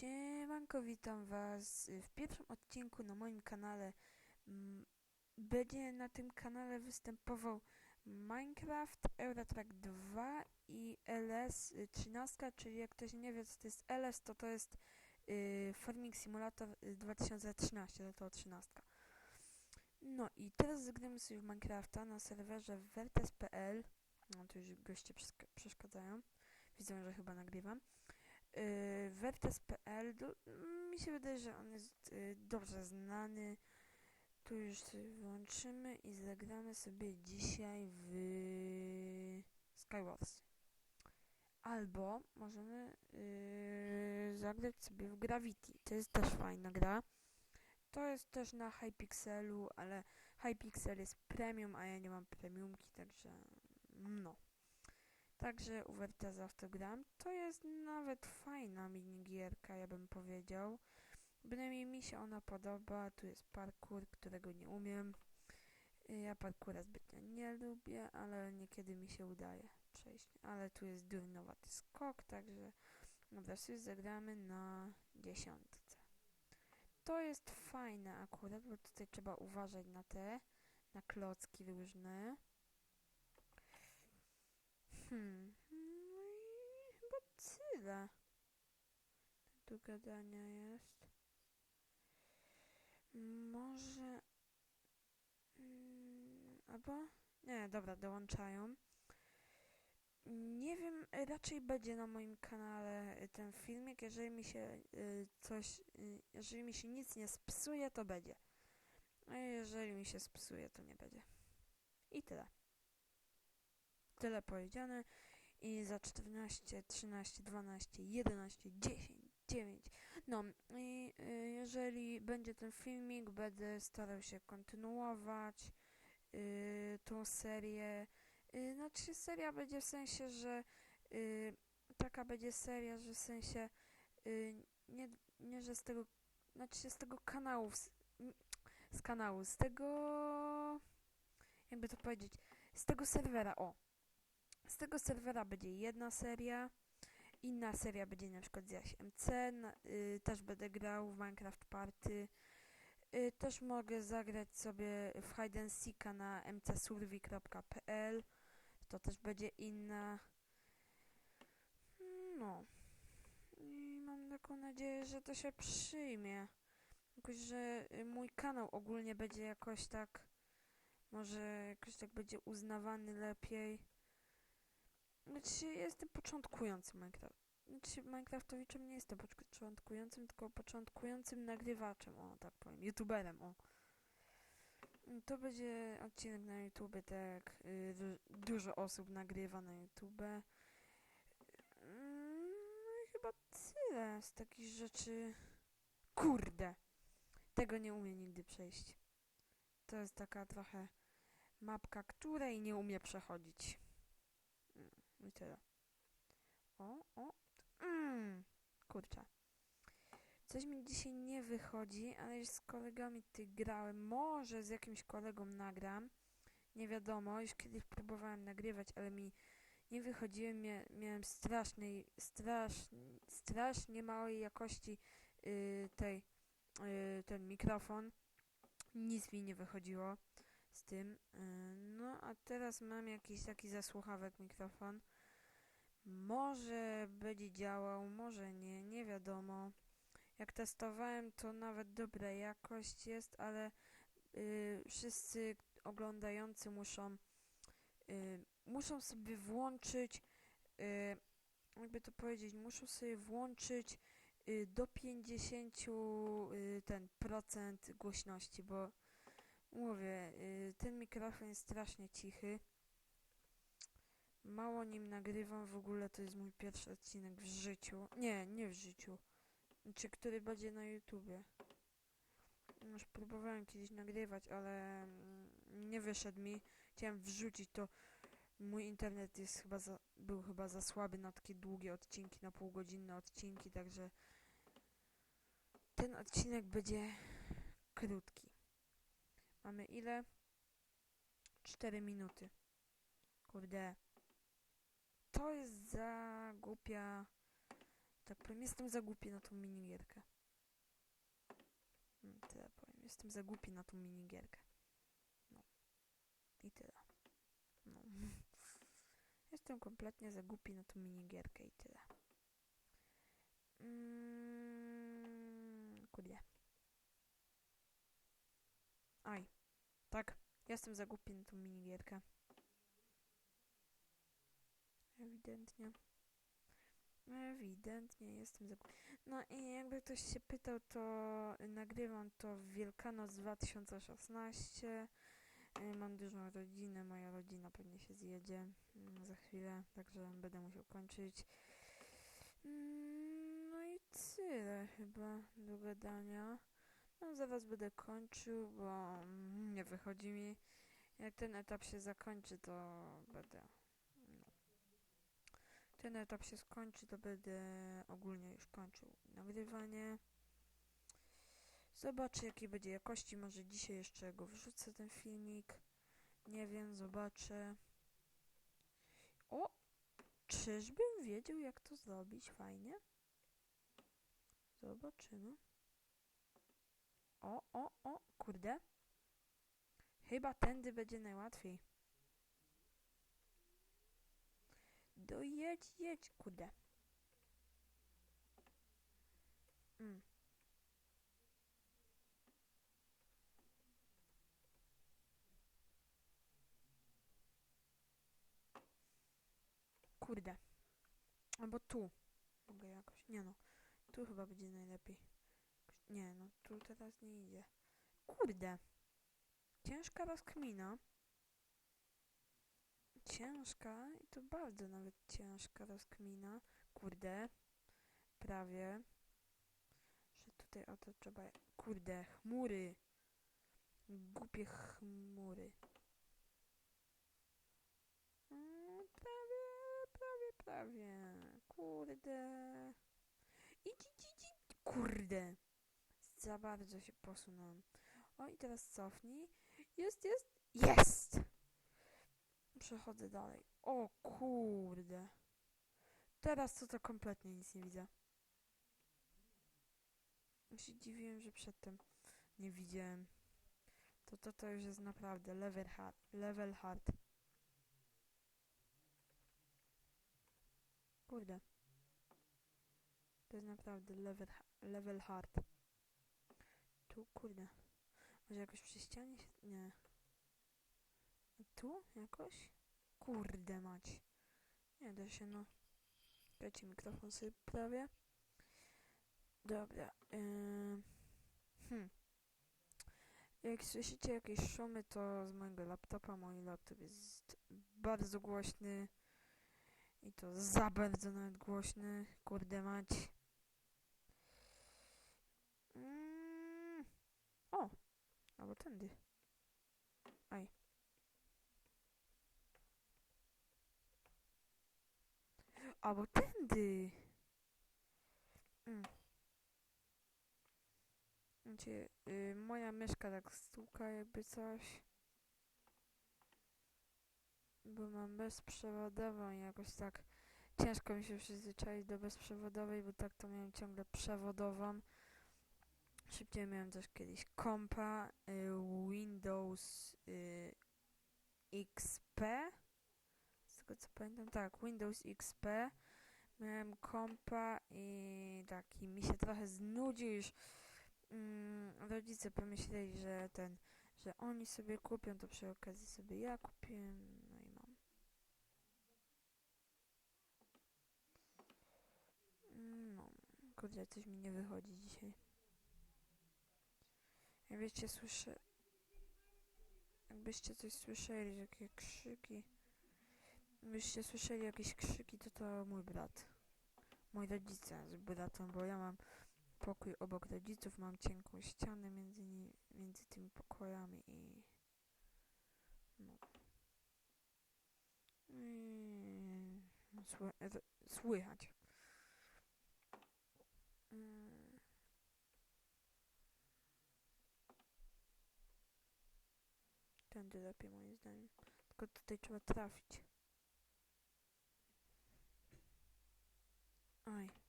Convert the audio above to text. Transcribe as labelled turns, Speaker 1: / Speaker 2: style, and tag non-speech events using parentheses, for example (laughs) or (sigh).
Speaker 1: Siemanko, witam was w pierwszym odcinku na moim kanale. Mm, Będzie na tym kanale występował Minecraft, Eurotrack 2 i LS 13, czyli jak ktoś nie wie co to jest LS, to to jest y, Farming Simulator y, 2013, to to 13. No i teraz zagramy sobie w Minecrafta na serwerze vertes.pl. No to już goście przeszk- przeszkadzają. Widzę, że chyba nagrywam y, Vertes.pl do- mi się wydaje, że on jest y, dobrze znany. Tu już włączymy i zagramy sobie dzisiaj w Skywars. Albo możemy y, zagrać sobie w Gravity. To jest też fajna gra. To jest też na Hypixelu, ale Hypixel jest premium, a ja nie mam premiumki, także no. Także u Verteza w to jest nawet fajna minigierka, ja bym powiedział. Bynajmniej mi się ona podoba. Tu jest parkour, którego nie umiem. Y, Ja parkoura zbytnio nie lubię, ale niekiedy mi się udaje przejść. Ale tu jest durnowaty skok, także dobra, sobie zagramy na dziesiątce. To jest fajne akurat, bo tutaj trzeba uważać na te, na klocki różne. Hmm. No i chyba tyle. Do gadania jest. Może... Mm, albo... Nie, dobra, dołączają. Nie wiem, raczej będzie na moim kanale ten filmik. Jeżeli mi się y, coś... Y, jeżeli mi się nic nie spsuje, to będzie. A jeżeli mi się spsuje, to nie będzie. I tyle. Tyle powiedziane. I za 14, 13, 12, 11, 10, 9. No i y, jeżeli będzie ten filmik, będę starał się kontynuować y, tą serię. Y, znaczy seria będzie w sensie, że y, taka będzie seria, że w sensie y, nie, nie, że z tego, znaczy z tego kanału, z, z kanału, z tego, jakby to powiedzieć, z tego serwera, o. Z tego serwera będzie jedna seria, inna seria będzie na przykład z Jaś MC, na, y, też będę grał w Minecraft Party, y, też mogę zagrać sobie w Hide and Seeka na mcsurvey.pl, to też będzie inna. No. I mam taką nadzieję, że to się przyjmie. Jakoś, że y, mój kanał ogólnie będzie jakoś tak, może jakoś tak będzie uznawany lepiej. Znaczy, jestem początkującym Minecraft. Znaczy, Minecraftowiczem nie jestem początkującym, tylko początkującym nagrywaczem, o tak powiem, youtuberem, o. To będzie odcinek na YouTube, tak y, du- dużo osób nagrywa na YouTube. No i chyba tyle z takich rzeczy. Kurde! Tego nie umiem nigdy przejść. To jest taka trochę mapka, której nie umie przechodzić. I tyle. O, o. Mm, kurczę. Coś mi dzisiaj nie wychodzi, ale już z kolegami ty grałem. Może z jakimś kolegą nagram. Nie wiadomo, już kiedyś próbowałem nagrywać, ale mi nie wychodziło. Mia miałem strasznej, strasz, strasznie małej jakości yy, tej, yy, ten mikrofon. Nic mi nie wychodziło z tym. Yy, no, a teraz mam jakiś taki zasłuchawek mikrofon. Może będzie działał, może nie, nie wiadomo. Jak testowałem, to nawet dobra jakość jest, ale y, wszyscy oglądający muszą y, muszą sobie włączyć y, jakby to powiedzieć, muszą sobie włączyć y, do 50 y, ten procent głośności, bo mówię, y, ten mikrofon jest strasznie cichy. Mało nim nagrywam, w ogóle to jest mój pierwszy odcinek w życiu. Nie, nie w życiu. Czy który będzie na YouTubie. Już próbowałem kiedyś nagrywać, ale mm, nie wyszedł mi. Chciałem wrzucić to. Mój internet jest chyba za, był chyba za słaby na takie długie odcinki, na półgodzinne odcinki, także ten odcinek będzie krótki. Mamy ile? 4 minuty. Kurde. To jest za głupia tak powiem. Jestem za głupi na tą minigierkę. Mm, tyle powiem. Jestem za głupi na tą minigierkę. No. I tyle. No. (laughs) Jestem kompletnie za głupi na tą minigierkę i tyle. Mm, kurde. Aj. Tak. Jestem za głupi na tą minigierkę. Ewidentnie. Ewidentnie jestem za. No i jakby ktoś się pytał, to nagrywam to w Wielkanoc 2016. Y, Mam dużą rodzinę, moja rodzina pewnie się zjedzie mm, za chwilę, także będę musiał kończyć. Mm, No i tyle chyba do gadania. No zaraz będę kończył, bo mm, nie wychodzi mi. Jak ten etap się zakończy, to będę. Ten etap się skończy, to będę ogólnie już kończył nagrywanie. Zobaczę jakiej będzie jakości. Może dzisiaj jeszcze go wrzucę ten filmik. Nie wiem, zobaczę. O! Czyżbym wiedział jak to zrobić fajnie? Zobaczymy. O, o, o, kurde. Chyba tędy będzie najłatwiej. Dojedź, jedź, kurde. Mm. Kurde. Albo tu. Mogę jakoś. Nie no. Tu chyba będzie najlepiej. Nie no, tu teraz nie idzie. Kurde. Ciężka rozkmina. Ciężka i to bardzo nawet ciężka rozkmina. Kurde. Prawie. Że tutaj o to trzeba... Kurde, chmury. Głupie chmury. Mm, Prawie, prawie, prawie. Kurde. Idź, idź, idź. Kurde. Za bardzo się posunąłem. O i teraz cofnij. Jest, jest. Jest! Przechodzę dalej. O kurde. Teraz to to kompletnie nic nie widzę. Ja się dziwiłem, że przedtem nie widziałem. To to, to już jest naprawdę level hard. Level hard. Kurde. To jest naprawdę level, level hard. Tu, kurde. Może jakoś przy ścianie się... Nie. Tu jakoś? Kurde mać. Nie da się, no. Dajcie mikrofon sobie prawie. Dobra. Yy... Hmm. Jak słyszycie jakieś szumy, to z mojego laptopa. Mój laptop jest bardzo głośny. I to za bardzo nawet głośny. Kurde mać. Mm. O! Albo tędy. Aj. Albo tędy. Mm. Znaczy, moja myszka tak stuka jakby coś. Bo mam bezprzewodową jakoś tak ciężko mi się przyzwyczaić do bezprzewodowej, bo tak to miałem ciągle przewodową. Szybciej miałem też kiedyś kompa, y, Windows y, XP. Tego co pamiętam, tak, Windows XP. Miałem kompa i taki mi się trochę znudził już. Mm, rodzice pomyśleli, że ten, że oni sobie kupią, to przy okazji sobie ja kupiłem, no i mam. No, kurde, coś mi nie wychodzi dzisiaj. Jakbyście słyszę... Jakbyście coś słyszeli, jakie krzyki... Jakbyście słyszeli jakieś krzyki, to to mój brat. Moi rodzice z bratem, bo ja mam pokój obok rodziców, mam cienką ścianę między, ni- między tymi pokojami i... No. R- słychać. Mm. Tędy lepiej moim zdaniem. Tylko tutaj trzeba trafić. Aye.